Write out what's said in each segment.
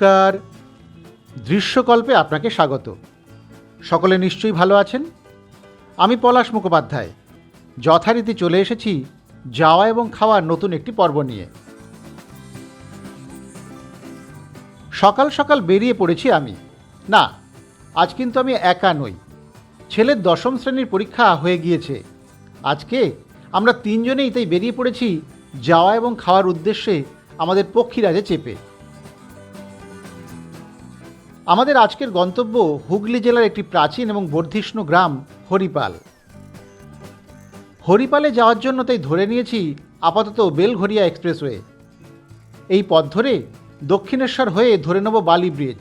নমস্কার। দৃশ্যকল্পে আপনাকে স্বাগত। সকলে নিশ্চয়ই ভালো আছেন? আমি পলাশ মুখোপাধ্যায়। যথারীতি চলে এসেছি যাওয়া এবং খাওয়ার নতুন একটি পর্ব নিয়ে। সকাল সকাল বেরিয়ে পড়েছি আমি। না, আজ কিন্তু আমি একা নই। ছেলের দশম শ্রেণির পরীক্ষা হয়ে গিয়েছে। আজকে আমরা তিনজনেই তাই বেরিয়ে পড়েছি যাওয়া এবং খাওয়ার উদ্দেশ্যে আমাদের পক্ষীরাজে চেপে। আমাদের আজকের গন্তব্য হুগলি জেলার একটি প্রাচীন এবং বর্ধিষ্ণু গ্রাম, হরিপাল। হরিপালে যাওয়ার জন্য তাই ধরে নিয়েছি আপাতত বেলঘরিয়া এক্সপ্রেসওয়ে। এই পথ ধরে দক্ষিণেশ্বর হয়ে ধরে নেব বালি ব্রিজ।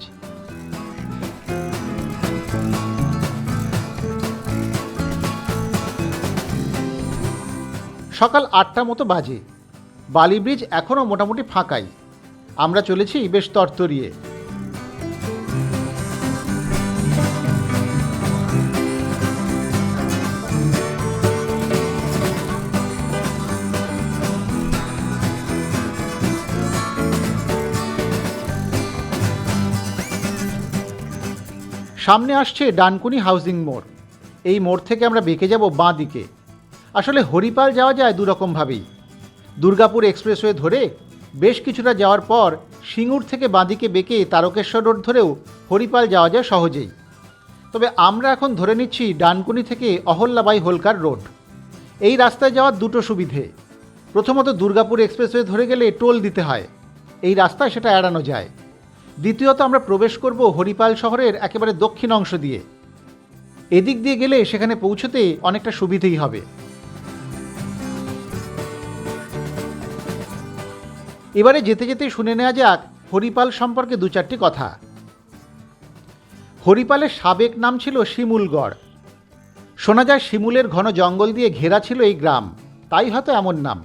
সকাল আটটা মতো বাজে। বালি ব্রিজ এখনও মোটামুটি ফাঁকাই। আমরা চলেছি বেশ তরতরিয়ে। সামনে আসছে ডানকুনি হাউজিং মোড়। এই মোড় থেকে আমরা বেঁকে যাব বাঁ দিকে। আসলে হরিপাল যাওয়া যায় দুরকমভাবেই। দুর্গাপুর এক্সপ্রেসওয়ে ধরে বেশ কিছুটা যাওয়ার পর সিঙ্গুর থেকে বাঁদিকে বেঁকে তারকেশ্বর রোড ধরেও হরিপাল যাওয়া যায় সহজেই। তবে আমরা এখন ধরে নিচ্ছি ডানকুনি থেকে অহল্যাবাই হোলকার রোড। এই রাস্তায় যাওয়ার দুটো সুবিধে। প্রথমত দুর্গাপুর এক্সপ্রেসওয়ে ধরে গেলে টোল দিতে হয়। এই রাস্তায় সেটা এড়ানো যায়। দ্বিতীয়ত আমরা প্রবেশ করব হরিপাল শহরের একেবারে দক্ষিণ অংশ দিয়ে। এদিক দিয়ে গেলে সেখানে পৌঁছতে অনেকটা সুবিধেই হবে। এবারে যেতে যেতে শুনে নেওয়া যাক হরিপাল সম্পর্কে দু চারটি কথা। হরিপালের সাবেক নাম ছিল শিমুলগড়। শোনা যায় শিমুলের ঘন জঙ্গল দিয়ে ঘেরা ছিল এই গ্রাম, তাই হয়তো এমন নাম।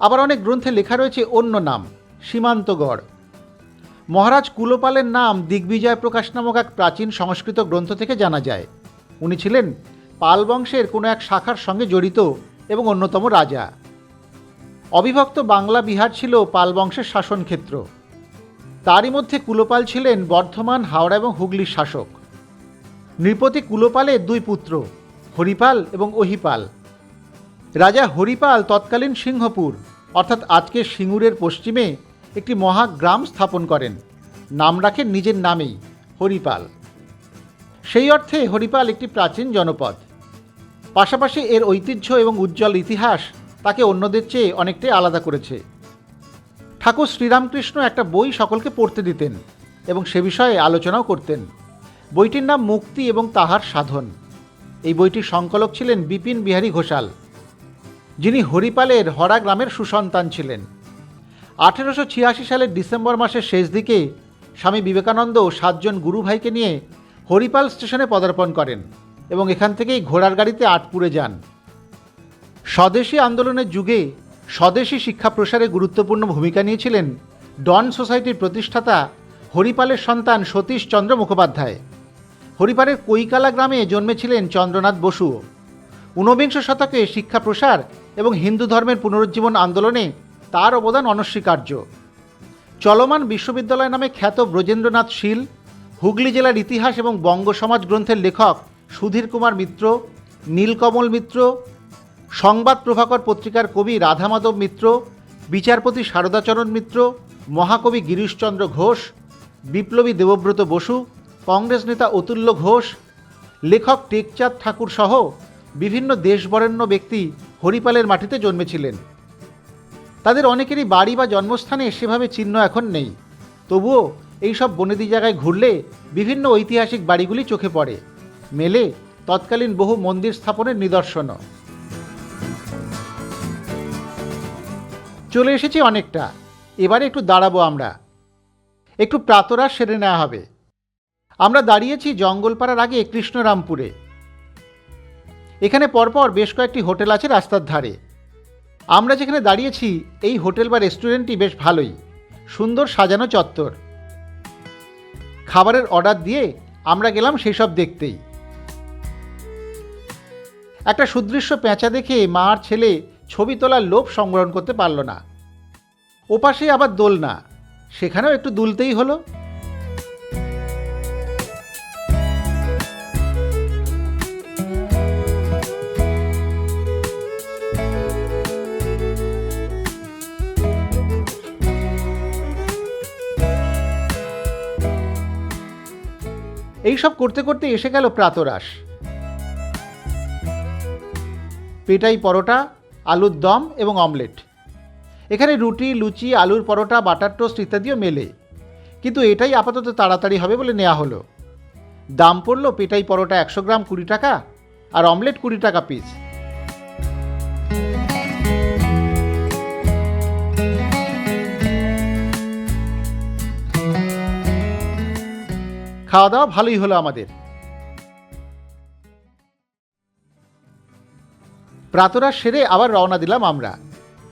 আবার অনেক গ্রন্থে লেখা রয়েছে অন্য নাম, সীমান্তগড়। মহারাজ কুলোপালের নাম দিগ্বিজয় প্রকাশ নামক এক প্রাচীন সংস্কৃত গ্রন্থ থেকে জানা যায়। উনি ছিলেন পাল বংশের কোনো এক শাখার সঙ্গে জড়িত এবং অন্যতম রাজা। অবিভক্ত বাংলা বিহার ছিল পাল বংশের শাসনক্ষেত্র। তারই মধ্যে কুলোপাল ছিলেন বর্ধমান, হাওড়া এবং হুগলির শাসক। নৃপতি কুলোপালের দুই পুত্র, হরিপাল এবং অহিপাল। রাজা হরিপাল তৎকালীন সিংহপুর, অর্থাৎ আজকের সিঙ্গুরের পশ্চিমে একটি মহাগ্রাম স্থাপন করেন। নাম রাখেন নিজের নামেই, হরিপাল। সেই অর্থে হরিপাল একটি প্রাচীন জনপদ। পাশাপাশি এর ঐতিহ্য এবং উজ্জ্বল ইতিহাস তাকে অন্যদের চেয়ে অনেকটাই আলাদা করেছে। ঠাকুর শ্রীরামকৃষ্ণ একটা বই সকলকে পড়তে দিতেন এবং সে বিষয়ে আলোচনাও করতেন। বইটির নাম মুক্তি এবং তাহার সাধন। এই বইটির সংকলক ছিলেন বিপিন বিহারী ঘোষাল, যিনি হরিপালের হরা গ্রামের সুসন্তান ছিলেন। আঠেরোশো ছিয়াশি সালের ডিসেম্বর মাসের শেষ দিকে স্বামী বিবেকানন্দ সাতজন গুরু ভাইকে নিয়ে হরিপাল স্টেশনে পদার্পণ করেন এবং এখান থেকেই ঘোড়ার গাড়িতে আটপুরে যান। স্বদেশী আন্দোলনের যুগে স্বদেশী শিক্ষা প্রসারে গুরুত্বপূর্ণ ভূমিকা নিয়েছিলেন ডন সোসাইটির প্রতিষ্ঠাতা হরিপালের সন্তান সতীশ চন্দ্র মুখোপাধ্যায়। হরিপালের কৈকালা গ্রামে জন্মেছিলেন চন্দ্রনাথ বসু ঊনবিংশ শতকে শিক্ষা প্রসার এবং হিন্দু ধর্মের পুনরুজ্জীবন আন্দোলনে তার অবদান অনস্বীকার্য। চলমান বিশ্ববিদ্যালয় নামে খ্যাত ব্রজেন্দ্রনাথ শীল, হুগলি জেলার ইতিহাস এবং বঙ্গ সমাজ গ্রন্থের লেখক সুধীর কুমার মিত্র, নীলকমল মিত্র, সংবাদ প্রভাকর পত্রিকার কবি রাধামাধব মিত্র, বিচারপতি শারদাচরণ মিত্র, মহাকবি গিরিশচন্দ্র ঘোষ, বিপ্লবী দেবব্রত বসু, কংগ্রেস নেতা অতুল্য ঘোষ, লেখক টেকচাঁদ ঠাকুর সহ বিভিন্ন দেশবরেণ্য ব্যক্তি হরিপালের মাটিতে জন্মেছিলেন। তাদের অনেকেরই বাড়ি বা জন্মস্থানে সেভাবে চিহ্ন এখন নেই। তবুও এইসব বনেদি জায়গায় ঘুরলে বিভিন্ন ঐতিহাসিক বাড়িগুলি চোখে পড়ে। মেলে তৎকালীন বহু মন্দির স্থাপনের নিদর্শনও। চলে এসেছি অনেকটা। এবারে একটু দাঁড়াবো আমরা। একটু প্রাতরাশ সেরে নেওয়া হবে। আমরা দাঁড়িয়েছি জঙ্গলপাড়ার আগে কৃষ্ণরামপুরে। এখানে পরপর বেশ কয়েকটি হোটেল আছে রাস্তার ধারে। আমরা যেখানে দাঁড়িয়েছি, এই হোটেল বা রেস্টুরেন্টটি বেশ ভালোই। সুন্দর সাজানো চত্বর। খাবারের অর্ডার দিয়ে আমরা গেলাম সেসব দেখতেই। একটা সুদৃশ্য পেঁচা দেখে মা আর ছেলে ছবি তোলার লোভ সংগ্রহণ করতে পারল না। ওপাশে আবার দোলনা। সেখানেও একটু দুলতেই হলো। এইসব করতে করতে এসে গেল প্রাতরাস পেটাই পরোটা, আলুর দম এবং অমলেট। এখানে রুটি, লুচি, আলুর পরোটা, বাটার টোস্ট ইত্যাদিও মেলে। কিন্তু এটাই আপাতত তাড়াতাড়ি হবে বলে নেওয়া হলো। দাম পড়ল পেটাই পরোটা একশো গ্রাম কুড়ি টাকা আর অমলেট কুড়ি টাকা পিস খাওয়া দাওয়া ভালোই হলো আমাদের। প্রাতরাশ সেরে আবার রওনা দিলাম আমরা।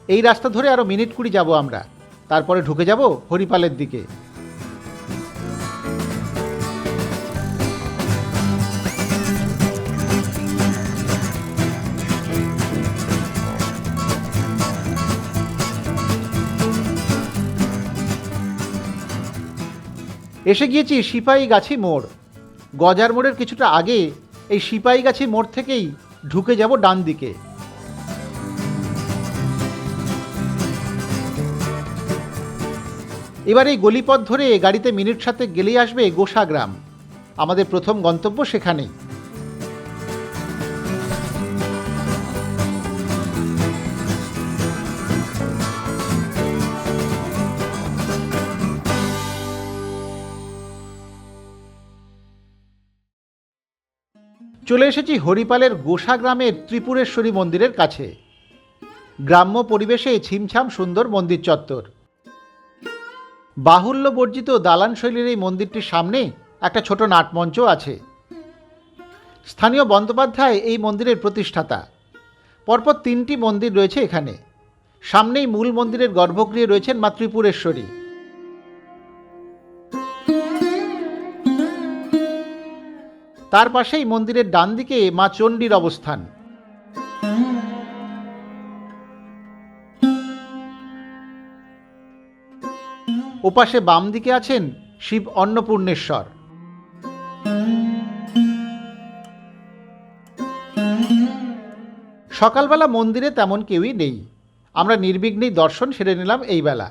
এই রাস্তা ধরে আরও মিনিট কুড়ি যাব আমরা। তারপরে ঢুকে যাব হরিপালের দিকে। এসে গিয়েছি সিপাহী গাছি মোড়। গজার মোড়ের কিছুটা আগে এই সিপাহী গাছি মোড় থেকেই ঢুকে যাব ডান দিকে। এবার এই গলিপথ ধরে গাড়িতে মিনিট সাথে গেলেই আসবে গোসা গ্রাম। আমাদের প্রথম গন্তব্য সেখানেই। চলে এসেছি হরিপালের গোসা গ্রামের ত্রিপুরেশ্বরী মন্দিরের কাছে। গ্রাম্য পরিবেশে ছিমছাম সুন্দর মন্দির চত্বর। বাহুল্য বর্জিত দালান শৈলীর এই মন্দিরটির সামনে একটা ছোট নাটমঞ্চ আছে। স্থানীয় বন্দ্যোপাধ্যায় এই মন্দিরের প্রতিষ্ঠাতা। পরপর তিনটি মন্দির রয়েছে এখানে। সামনেই মূল মন্দিরের গর্ভগৃহে রয়েছেন মা ত্রিপুরেশ্বরী। তার পাশেই মন্দিরের ডান দিকে মা চণ্ডীর অবস্থান। ওপাশে বাম দিকে আছেন শিব অন্নপূর্ণেশ্বর। সকালবেলা মন্দিরে তেমন কেউই নেই। আমরা নির্বিঘ্নেই দর্শন সেরে নিলাম এই বেলা।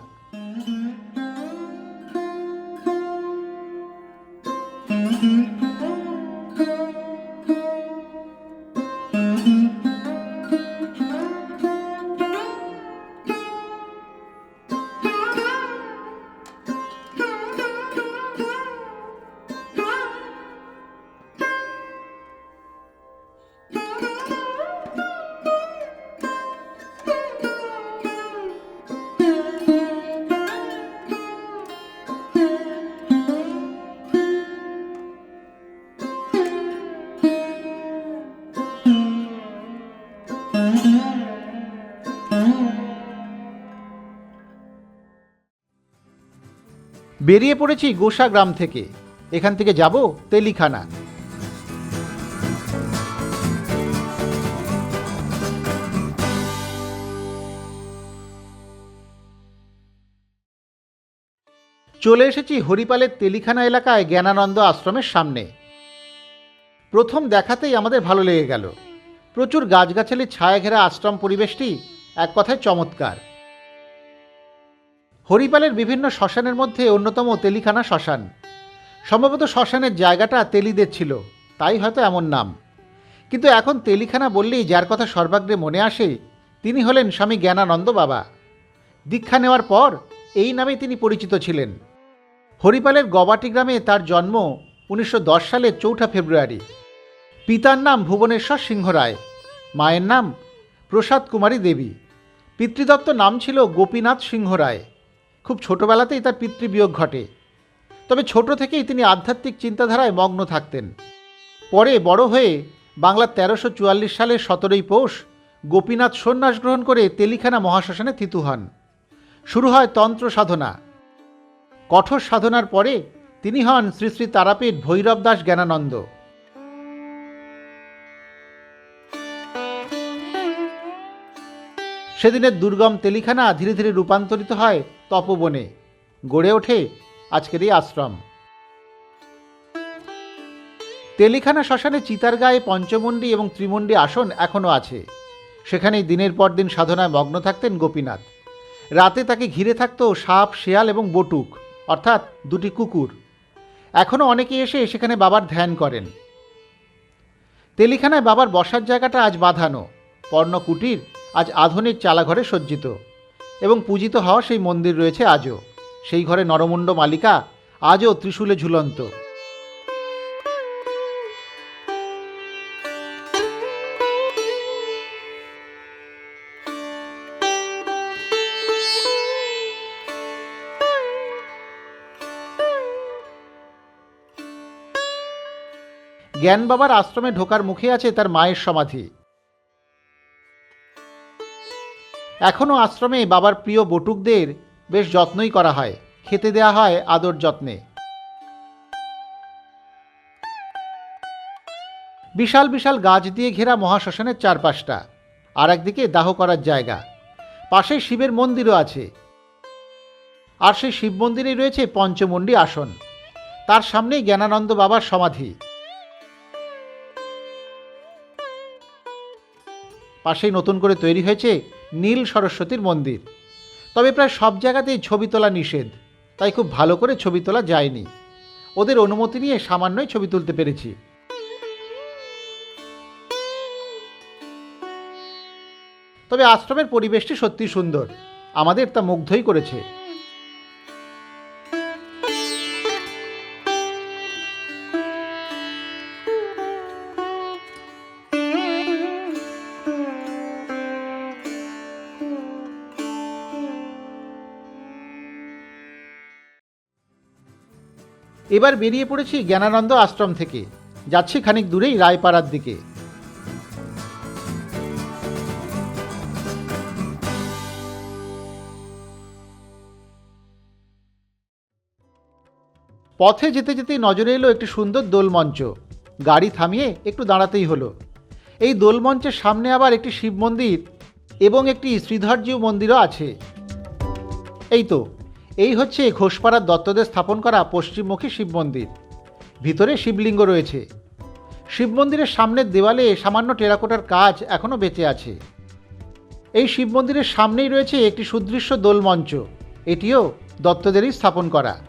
বেরিয়ে পড়েছি গোসা গ্রাম থেকে। এখান থেকে যাব তেলিখানা। চলে এসেছি হরিপালের তেলিখানা এলাকায় জ্ঞানানন্দ আশ্রমের সামনে। প্রথম দেখাতেই আমাদের ভালো লেগে গেল। প্রচুর গাছগাছালির ছায়া ঘেরা আশ্রম পরিবেশটি এক কথায় চমৎকার। হরিপালের বিভিন্ন শ্মশানের মধ্যে অন্যতম তেলিখানা শ্মশান। সম্ভবত শ্মশানের জায়গাটা তেলিদের ছিল, তাই হয়তো এমন নাম। কিন্তু এখন তেলিখানা বললেই যার কথা সর্বাগ্রে মনে আসে, তিনি হলেন স্বামী জ্ঞানানন্দ বাবা। দীক্ষা নেওয়ার পর এই নামেই তিনি পরিচিত ছিলেন। হরিপালের গবাটি গ্রামে তার জন্ম উনিশশো দশ সালের চৌঠা ফেব্রুয়ারি। পিতার নাম ভুবনেশ্বর সিংহ রায়, মায়ের নাম প্রসাদ কুমারী দেবী। পিতৃদত্ত নাম ছিল গোপীনাথ সিংহ রায়। খুব ছোটবেলাতেই তার পিতৃবিয়োগ ঘটে। তবে ছোট থেকেই তিনি আধ্যাত্মিক চিন্তাধারায় মগ্ন থাকতেন। পরে বড় হয়ে বাংলার তেরোশো চুয়াল্লিশ সালের সতেরোই পৌষ গোপীনাথ সন্ন্যাস গ্রহণ করে তেলিখানা মহাশ্মশানে থিতু হন। শুরু হয় তন্ত্র সাধনা। কঠোর সাধনার পরে তিনি হন শ্রী শ্রী তারাপীঠ ভৈরব দাস জ্ঞানানন্দ। সেদিনের দুর্গম তেলিখানা ধীরে ধীরে রূপান্তরিত হয় তপবনে। গড়ে ওঠে আজকের এই আশ্রম। তেলিখানা শ্মশানে চিতার গায়ে পঞ্চমন্ডি এবং ত্রিমন্ডি আসন এখনও আছে। সেখানেই দিনের পর দিন সাধনায় মগ্ন থাকতেন গোপীনাথ। রাতে তাকে ঘিরে থাকত সাপ, শেয়াল এবং বটুক, অর্থাৎ দুটি কুকুর। এখনও অনেকে এসে সেখানে বাবার ধ্যান করেন। তেলিখানায় বাবার বসার জায়গাটা আজ বাঁধানো। পর্ণকুটির আজ আধুনিক চালাঘরে সজ্জিত এবং পূজিত হওয়া সেই মন্দির রয়েছে আজও। সেই ঘরে নরমুণ্ড মালিকা আজও ত্রিশূলে ঝুলন্ত। জ্ঞান বাবার আশ্রমে ঢোকার মুখে আছে তার মায়ের সমাধি। এখনও আশ্রমে বাবার প্রিয় বটুকদের বেশ যত্নই করা হয়। খেতে দেয়া হয় আদর যত্নে। বিশাল বিশাল গাছ দিয়ে ঘেরা মহাশ্মশানের চারপাশটা আর একদিকে দাহ করার জায়গা। পাশে শিবের মন্দিরও আছে। আর সেই শিব মন্দিরেই রয়েছে পঞ্চমন্ডি আসন। তার সামনেই জ্ঞানানন্দ বাবার সমাধি। পাশেই নতুন করে তৈরি হয়েছে নীল সরস্বতীর মন্দির। তবে প্রায় সব জায়গাতেই ছবি তোলা নিষেধ, তাই খুব ভালো করে ছবি তোলা যায়নি। ওদের অনুমতি নিয়ে সামান্যই ছবি তুলতে পেরেছি। তবে আশ্রমের পরিবেশটি সত্যি সুন্দর। আমাদের তা মুগ্ধই করেছে। এবার বেরিয়ে পড়েছি জ্ঞানানন্দ আশ্রম থেকে। যাচ্ছি খানিক দূরেই রায়পাড়ার দিকে। পথে যেতে যেতেই নজরে এলো একটি সুন্দর দোলমঞ্চ। গাড়ি থামিয়ে একটু দাঁড়াতেই হলো। এই দোলমঞ্চের সামনে আবার একটি শিব মন্দির এবং একটি শ্রীধরজিউ মন্দিরও আছে। এই তো এই হচ্ছে ঘোষপাড়ার দত্তদের স্থাপন করা পশ্চিমমুখী শিব মন্দির। ভিতরে শিবলিঙ্গ রয়েছে। শিব মন্দিরের সামনের দেওয়ালে সামান্য টেরাকোটার কাজ এখনও বেঁচে আছে। এই শিব মন্দিরের সামনেই রয়েছে একটি সুদৃশ্য দোলমঞ্চ এটিও দত্তদেরই স্থাপন করা।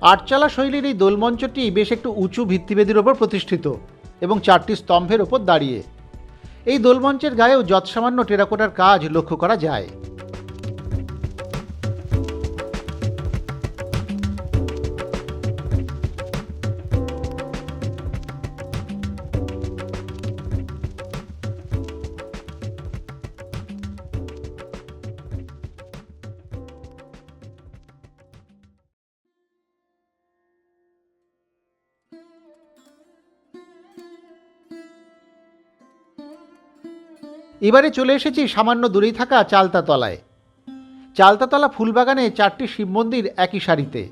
আটচালা শৈলীর এই দোলমঞ্চটি বেশ একটু উঁচু ভিত্তিবেদির ওপর প্রতিষ্ঠিত এবং চারটি স্তম্ভের ওপর দাঁড়িয়ে। এই দোলমঞ্চের গায়েও যৎসামান্য টেরাকোটার কাজ লক্ষ্য করা যায়। এবারে চলে এসেছি সামান্য দূরেই থাকা চালতাতলায়। চালতাতলা ফুলবাগানে চারটি শিব মন্দির একই সারিতে।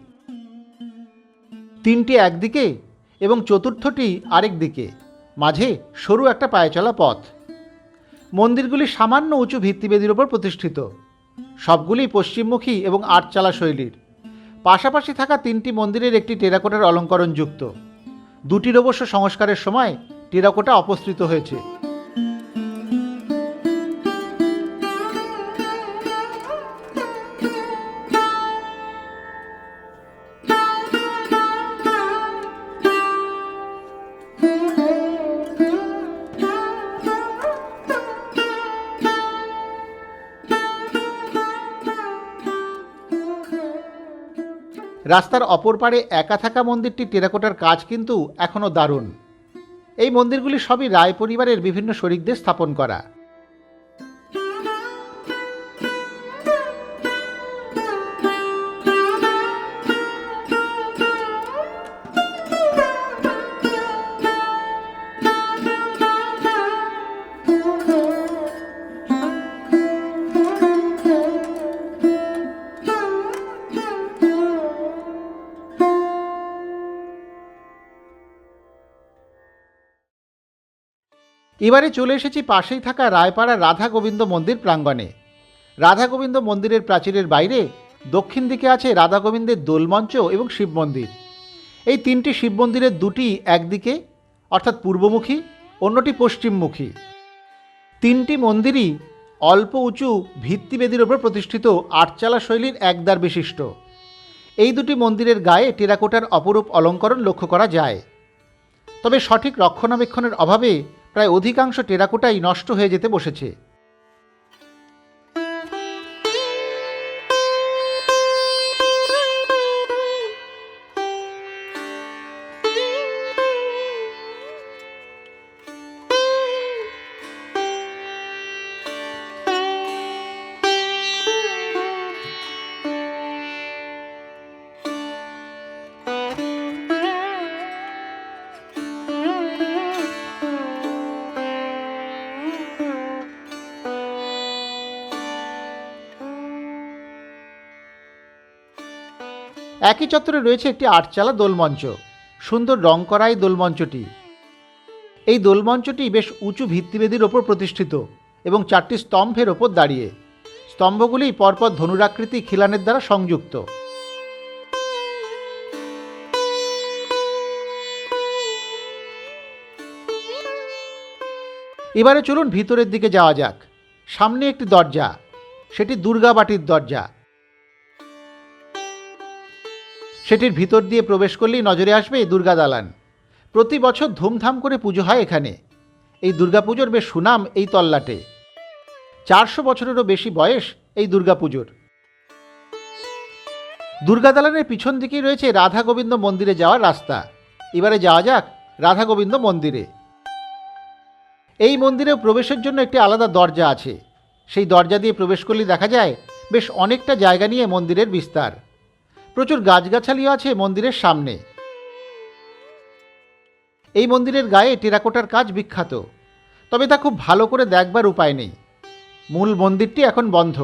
তিনটি একদিকে এবং চতুর্থটি আরেক দিকে। মাঝে সরু একটা পায়ে চলা পথ। মন্দিরগুলি সামান্য উঁচু ভিত্তিবেদির ওপর প্রতিষ্ঠিত। সবগুলি পশ্চিমমুখী এবং আটচালা শৈলীর। পাশাপাশি থাকা তিনটি মন্দিরের একটি টেরাকোটার অলঙ্করণ যুক্ত দুটির অবশ্য সংস্কারের সময় টেরাকোটা অপসৃত হয়েছে। রাস্তার অপর পারে একা থাকা মন্দিরটি টেরাকোটার কাজ কিন্তু এখনও দারুণ। এই মন্দিরগুলি সবই রায় পরিবারের বিভিন্ন শরিকদের স্থাপন করা। এবারে চলে এসেছি পাশেই থাকা রায়পাড়া রাধা গোবিন্দ মন্দির প্রাঙ্গণে। রাধা গোবিন্দ মন্দিরের প্রাচীরের বাইরে দক্ষিণ দিকে আছে রাধা গোবিন্দের দোলমঞ্চ এবং শিব মন্দির। এই তিনটি শিব মন্দিরের দুটি একদিকে, অর্থাৎ পূর্বমুখী, অন্যটি পশ্চিমমুখী। তিনটি মন্দিরই অল্প উঁচু ভিত্তিবেদির ওপর প্রতিষ্ঠিত আটচালা শৈলীর একদার বিশিষ্ট। এই দুটি মন্দিরের গায়ে টেরাকোটার অপরূপ অলঙ্করণ লক্ষ্য করা যায়। তবে সঠিক রক্ষণাবেক্ষণের অভাবে প্রায় অধিকাংশ টেরাকোটাই নষ্ট হয়ে যেতে বসেছে। একই চত্বরে রয়েছে একটি আটচালা দোলমঞ্চ। সুন্দর রং করা এই দোলমঞ্চটি। এই দোলমঞ্চটি বেশ উঁচু ভিত্তিবেদির ওপর প্রতিষ্ঠিত এবং চারটি স্তম্ভের ওপর দাঁড়িয়ে। স্তম্ভগুলি পরপর ধনুরাকৃতি খিলানের দ্বারা সংযুক্ত। এবারে চলুন ভিতরের দিকে যাওয়া যাক। সামনে একটি দরজা। সেটি দুর্গাবাটির দরজা। সেটির ভিতর দিয়ে প্রবেশ করলেই নজরে আসবে এই দুর্গা দালান। প্রতি বছর ধুমধাম করে পুজো হয় এখানে। এই দুর্গাপুজোর বেশ সুনাম এই তল্লাটে। চারশো বছরেরও বেশি বয়স এই দুর্গাপুজোর দুর্গা দালানের পিছন দিকেই রয়েছে রাধা গোবিন্দ মন্দিরে যাওয়ার রাস্তা। এবারে যাওয়া যাক রাধা গোবিন্দ মন্দিরে। এই মন্দিরেও প্রবেশের জন্য একটি আলাদা দরজা আছে। সেই দরজা দিয়ে প্রবেশ করলে দেখা যায় বেশ অনেকটা জায়গা নিয়ে মন্দিরের বিস্তার। প্রচুর গাছগাছালিও আছে মন্দিরের সামনে। এই মন্দিরের গায়ে টেরাকোটার কাজ বিখ্যাত। তবে তা খুব ভালো করে দেখবার উপায় নেই। মূল মন্দিরটি এখন বন্ধ।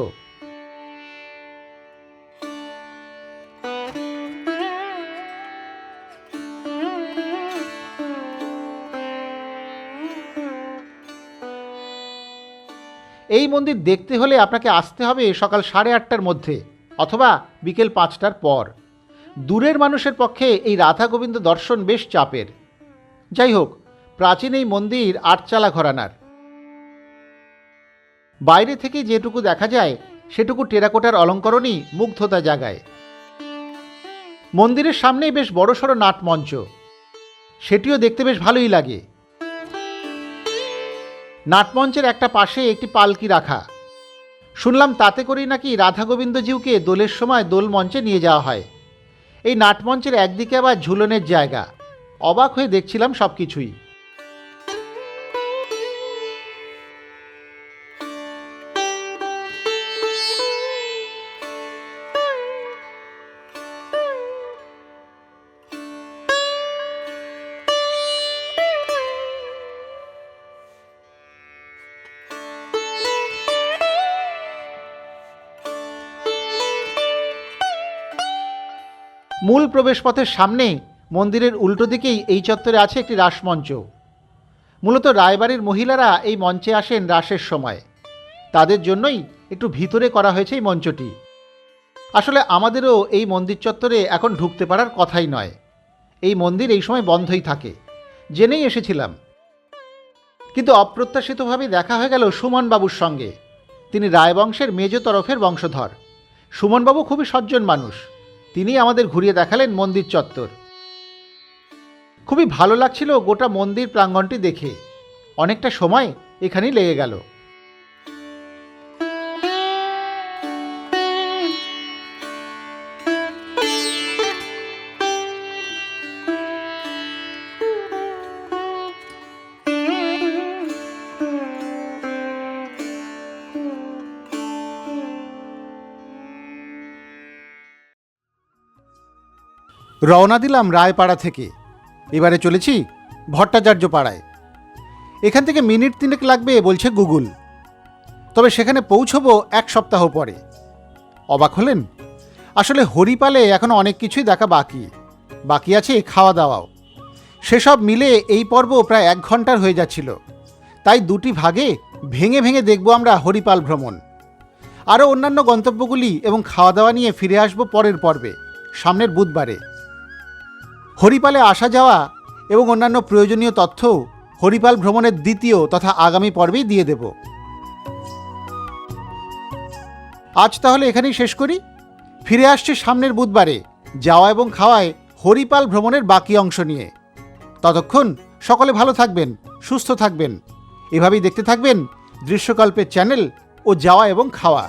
এই মন্দির দেখতে হলে আপনাকে আসতে হবে সকাল সাড়ে আটটার মধ্যে। অথবা বিকেল পাঁচটার পর। দূরের মানুষের পক্ষে এই রাধা গোবিন্দ দর্শন বেশ চাপের। যাই হোক, প্রাচীন এই মন্দির আটচালা ঘরানার। বাইরে থেকে যেটুকু দেখা যায়, সেটুকু টেরাকোটার অলঙ্করণই মুগ্ধতা জাগায়। মন্দিরের সামনেই বেশ বড়সড় নাটমঞ্চ। সেটিও দেখতে বেশ ভালোই লাগে। নাটমঞ্চের একটা পাশে একটি পালকি রাখা। শুনলাম তাতে করেই নাকি রাধা গোবিন্দজিউকে দোলের সময় দোল মঞ্চে নিয়ে যাওয়া হয়। এই নাটমঞ্চের একদিকে আবার ঝুলনের জায়গা। অবাক হয়ে দেখছিলাম সব কিছুই মূল প্রবেশপথের সামনে মন্দিরের উল্টো দিকেই এই চত্বরে আছে একটি রাসমঞ্চ। মূলত রায়বাড়ির মহিলারা এই মঞ্চে আসেন রাসের সময়। তাদের জন্যই একটু ভিতরে করা হয়েছে এই মঞ্চটি। আসলে আমাদেরও এই মন্দির চত্বরে এখন ঢুকতে পারার কথাই নয়। এই মন্দির এই সময় বন্ধই থাকে। জেনেই এসেছিলাম। কিন্তু অপ্রত্যাশিতভাবে দেখা হয়ে গেল সুমনবাবুর সঙ্গে। তিনি রায়বংশের মেজ তরফের বংশধর। সুমনবাবু খুবই সজ্জন মানুষ। তিনি আমাদের ঘুরিয়ে দেখালেন মন্দির চত্বর। খুবই ভালো লাগছিল গোটা মন্দির প্রাঙ্গণটি দেখে। অনেকটা সময় এখানেই লেগে গেল। রওনা দিলাম রায়পাড়া থেকে। এবারে চলেছি ভট্টাচার্য পাড়ায় এখান থেকে মিনিট তিনেক লাগবে বলছে গুগল। তবে সেখানে পৌঁছবো এক সপ্তাহ পরে। অবাক হলেন? আসলে হরিপালে এখনও অনেক কিছুই দেখা বাকি। বাকি আছে খাওয়া দাওয়াও সেসব মিলে এই পর্ব প্রায় এক ঘণ্টার হয়ে যাচ্ছিল। তাই দুটি ভাগে ভেঙে ভেঙে দেখব আমরা হরিপাল ভ্রমণ। আরও অন্যান্য গন্তব্যগুলি এবং খাওয়া দাওয়া নিয়ে ফিরে আসব পরের পর্বে, সামনের বুধবারে। হরিপালে আসা যাওয়া এবং অন্যান্য প্রয়োজনীয় তথ্য হরিপাল ভ্রমণের দ্বিতীয় তথা আগামী পর্বেই দিয়ে দেব। আজ তাহলে এখানেই শেষ করি। ফিরে আসছি সামনের বুধবারে যাওয়া এবং খাওয়ায় হরিপাল ভ্রমণের বাকি অংশ নিয়ে। ততক্ষণ সকলে ভালো থাকবেন, সুস্থ থাকবেন। এভাবেই দেখতে থাকবেন দৃশ্যকল্পের চ্যানেল ও যাওয়া এবং খাওয়া।